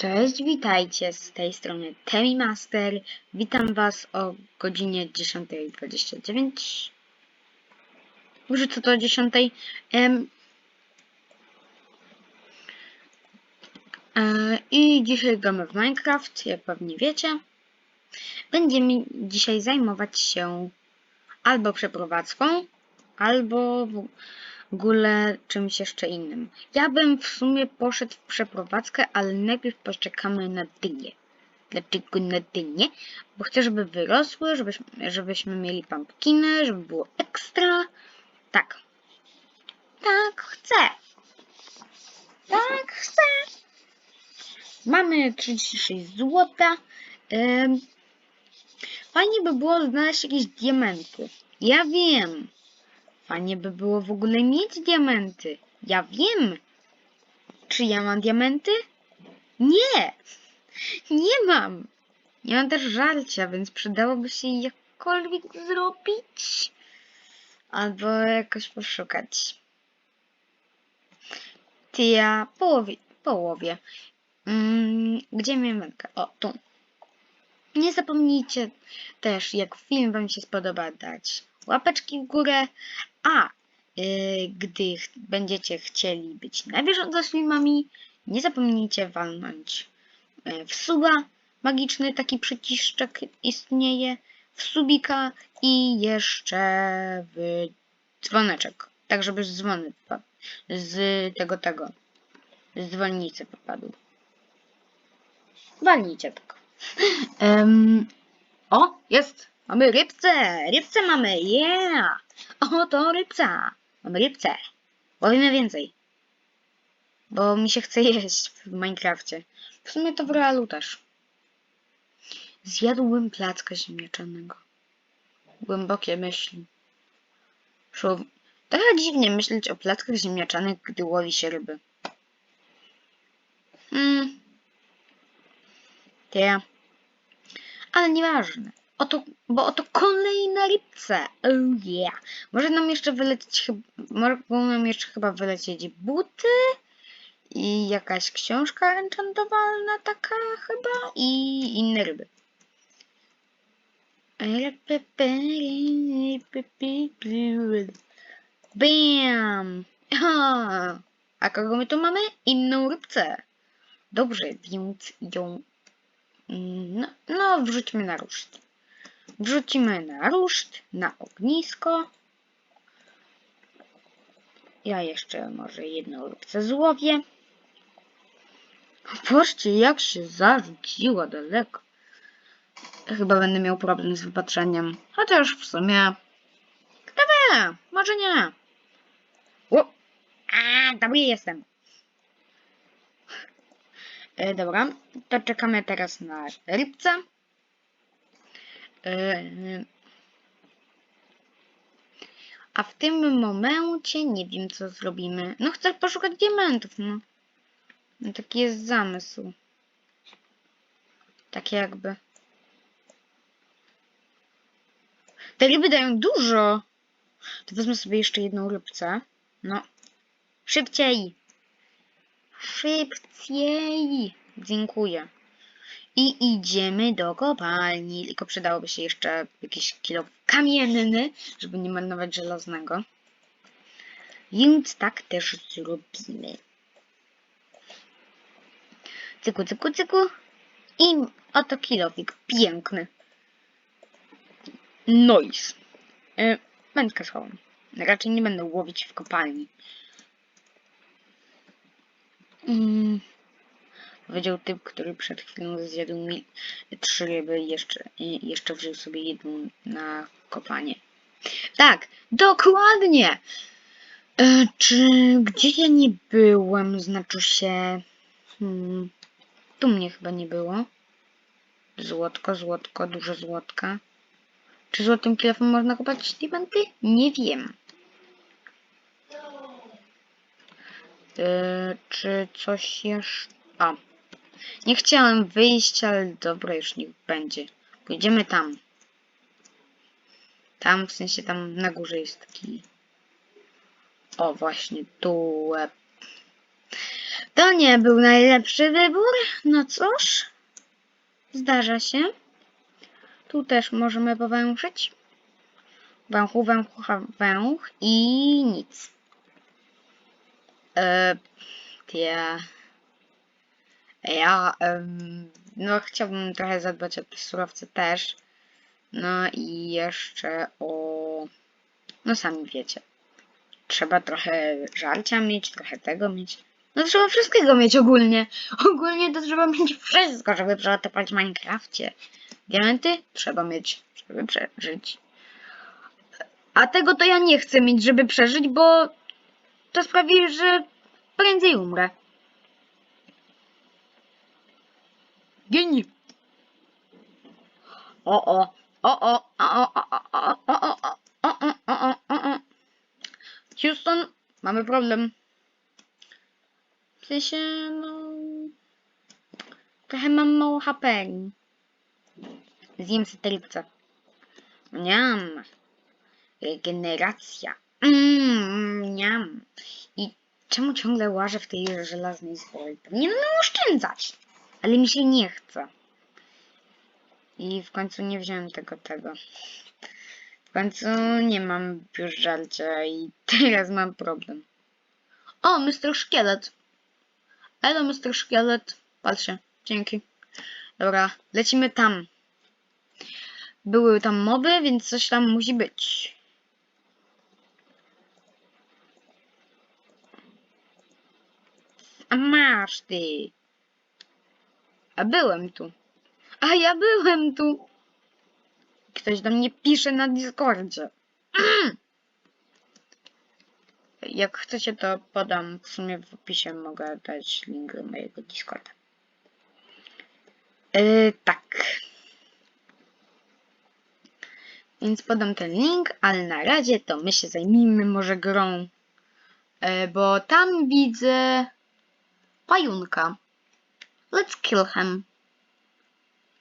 Cześć, witajcie z tej strony Temi Master. Witam Was o godzinie 10.29. Może co to o 10.00? Em, e, I dzisiaj gramy w Minecraft, jak pewnie wiecie. Będziemy dzisiaj zajmować się albo przeprowadzką, albo ogóle czymś jeszcze innym. Ja bym w sumie poszedł w przeprowadzkę, ale najpierw poczekamy na dynię. Dlaczego na dynię? Bo chcę, żeby wyrosły, żebyśmy, żebyśmy mieli pumpkiny, żeby było ekstra. Tak. Tak, chcę. Tak, chcę. Mamy 36 złota. Fajnie by było znaleźć jakieś diamenty. Ja wiem. Fajnie by było w ogóle mieć diamenty. Ja wiem. Czy ja mam diamenty? Nie. Nie mam. Nie mam też żarcia, więc przydałoby się jakkolwiek zrobić. Albo jakoś poszukać. Ty ja połowie. połowie. Mm, gdzie miałem wędkę? O, tu. Nie zapomnijcie też, jak film Wam się spodoba, dać łapeczki w górę, a yy, gdy będziecie chcieli być na bieżąco z filmami, nie zapomnijcie walnąć yy, w suba. Magiczny taki przyciszczek istnieje, w subika i jeszcze w dzwoneczek, tak żeby z dzwony z tego, tego, z dzwonnicy wypadł. Walnijcie tylko. Em, o, jest! Mamy rybce! Rybce mamy! Yeah! O, to rybca! Mamy rybce! Łowimy więcej. Bo mi się chce jeść w Minecrafcie. W sumie to w realu też. Zjadłbym placka ziemniaczanego. Głębokie myśli. Szło... Trochę dziwnie myśleć o plackach ziemniaczanych, gdy łowi się ryby. Hmm. Te. Ale nieważne. Oto, bo oto kolejna rybce. Oh yeah. Może nam jeszcze wylecieć, mogą nam jeszcze chyba wylecieć buty i jakaś książka enchantowalna taka chyba i inne ryby. Bam! A kogo my tu mamy? Inną rybce. Dobrze, więc ją Mm, No, no, wrzućmy na ruszt. Wrzucimy na ruszt, na ognisko. Ja jeszcze może jedną lubce złowię. Patrzcie, jak się zarzuciła daleko. Chyba będę miał problem z wypatrzeniem. Chociaż w sumie... Kto wie? Może nie. O! A, dobry jestem. E, dobra, to czekamy teraz na rybce. E, a w tym momencie nie wiem, co zrobimy. No, chcę poszukać diamentów, no. no taki jest zamysł. Tak jakby. Te ryby dają dużo. To wezmę sobie jeszcze jedną rybce. No. Szybciej. Szybciej! Dziękuję. I idziemy do kopalni. Tylko przydałoby się jeszcze jakiś kilo kamienny, żeby nie marnować żelaznego. Więc tak też zrobimy. Cyku, cyku, cyku. I oto kilowik. Piękny. Nice. E, wędkę schowam. Raczej nie będę łowić w kopalni. Mm. Powiedział typ, który przed chwilą zjadł mi trzy ryby jeszcze, i jeszcze wziął sobie jedną na kopanie. Tak, dokładnie! E, czy gdzie ja nie byłem, znaczy się... Hmm, tu mnie chyba nie było. Złotko, złotko, dużo złotka. Czy złotym kilofem można kopać diamenty? Nie wiem. Yy, czy coś jeszcze... A. Nie chciałem wyjść, ale dobra, już niech będzie. Pójdziemy tam. Tam, w sensie tam na górze jest taki... O, właśnie, tu... To nie był najlepszy wybór. No cóż, zdarza się. Tu też możemy powęszyć. Węchu, węchu, węch i nic. E, ja, ja no chciałbym trochę zadbać o te surowce też. No i jeszcze o, no sami wiecie. Trzeba trochę żarcia mieć, trochę tego mieć. No trzeba wszystkiego mieć ogólnie. Ogólnie to trzeba mieć wszystko, żeby przetrwać w Minecrafcie. Diamenty trzeba mieć, żeby przeżyć. A tego to ja nie chcę mieć, żeby przeżyć, bo to sprawi, że prędzej umrę. Geni. O o, o o, o o, o o, o o, o o, o o. Houston, mamy problem. W sensie, no... Trochę mam mało HP. Zjem sytelce. Niam. Regeneracja. Mmm, niam. I czemu ciągle łażę w tej żelaznej zbroi? Powinienem oszczędzać. Ale mi się nie chce. I w końcu nie wziąłem tego, tego. W końcu nie mam już żarcia i teraz mam problem. O, Mr. Szkielet. Elo, Mr. Szkielet. Patrzcie, dzięki. Dobra, lecimy tam. Były tam moby, więc coś tam musi być. A masz ty. A byłem tu. A ja byłem tu. Ktoś do mnie pisze na Discordzie. Jak chcecie, to podam. W sumie w opisie mogę dać link do mojego Discorda. Yy, tak. Więc podam ten link, ale na razie to my się zajmijmy może grą. Yy, bo tam widzę pająka. Let's kill him.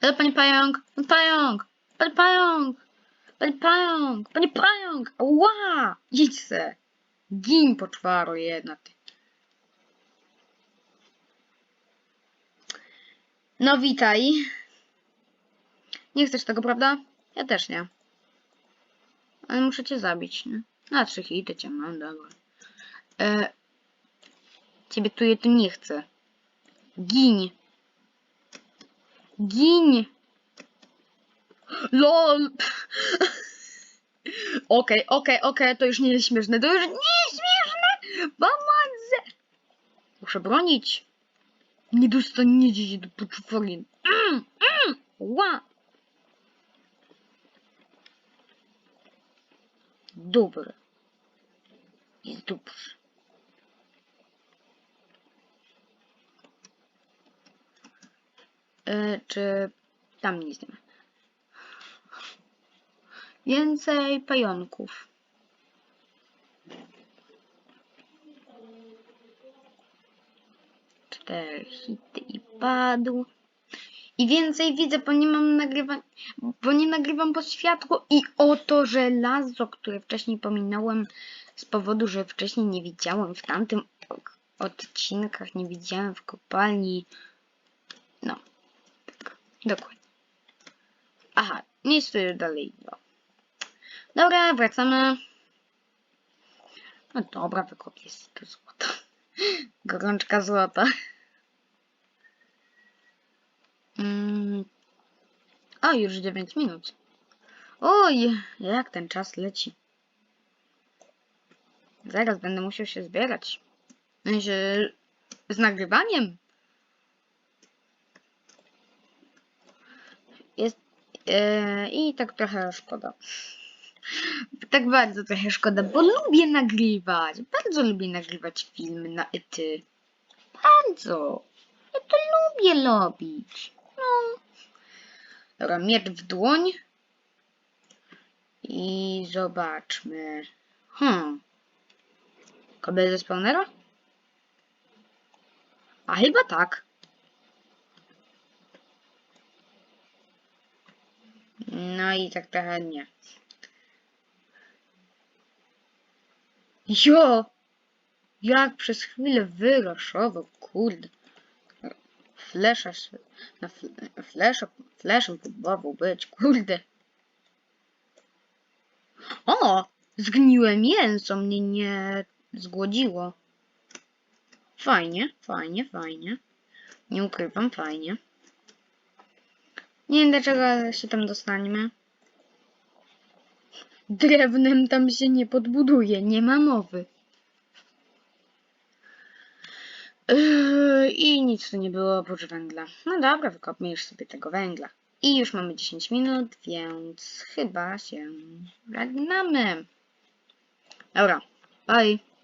Ale panie pająk, pan pająk, pan pająk, pan pająk, panie pająk, ła, idź se. Gin poczwaro jedna ty. No witaj. Nie chcesz tego, prawda? Ja też nie. Ale muszę cię zabić, nie? Na trzy hity cię mam, dobra. E, ciebie tu je tu nie chcę. Gin. Gin. LOL. Okej, okej, okej, to już nie jest śmieszne, to już nie jest śmieszne! Pomocy! Muszę bronić. Nie dostaniecie do poczwary. Mm, mm, ła! Dobre. Jest dobrze. Czy tam nic nie ma? Więcej pająków. Cztery hity i padł. I więcej widzę, bo nie mam nagrywa... bo nie nagrywam pod światło i oto żelazo, które wcześniej pominąłem z powodu, że wcześniej nie widziałem w tamtym odcinkach, nie widziałem w kopalni. No, dokładnie. Aha, nic tu już dalej. No. Dobra, wracamy. No dobra, wykopię z tu złota. Gorączka złota. Mm. O, już 9 minut. Oj, jak ten czas leci. Zaraz będę musiał się zbierać. Z nagrywaniem. Jest. e, I tak trochę szkoda. Tak bardzo trochę szkoda, bo lubię nagrywać. Bardzo lubię nagrywać filmy na ety. Bardzo. Ja to lubię robić. No. Dobra, miecz w dłoń. I zobaczmy. Hmm. Kabel ze spawnera? A chyba tak. No i tak trochę nie. Jo! Jak przez chwilę wyraszował, kurde. Flesza na fl flesza, fleszem próbował być, kurde. O! Zgniłe mięso mnie nie zgłodziło. Fajnie, fajnie, fajnie. Nie ukrywam, fajnie. Nie wiem dlaczego się tam dostaniemy. Drewnem tam się nie podbuduje, nie ma mowy. Yy, I nic tu nie było oprócz węgla. No dobra, wykopmy już sobie tego węgla. I już mamy 10 minut, więc chyba się żegnamy. Dobra, bye.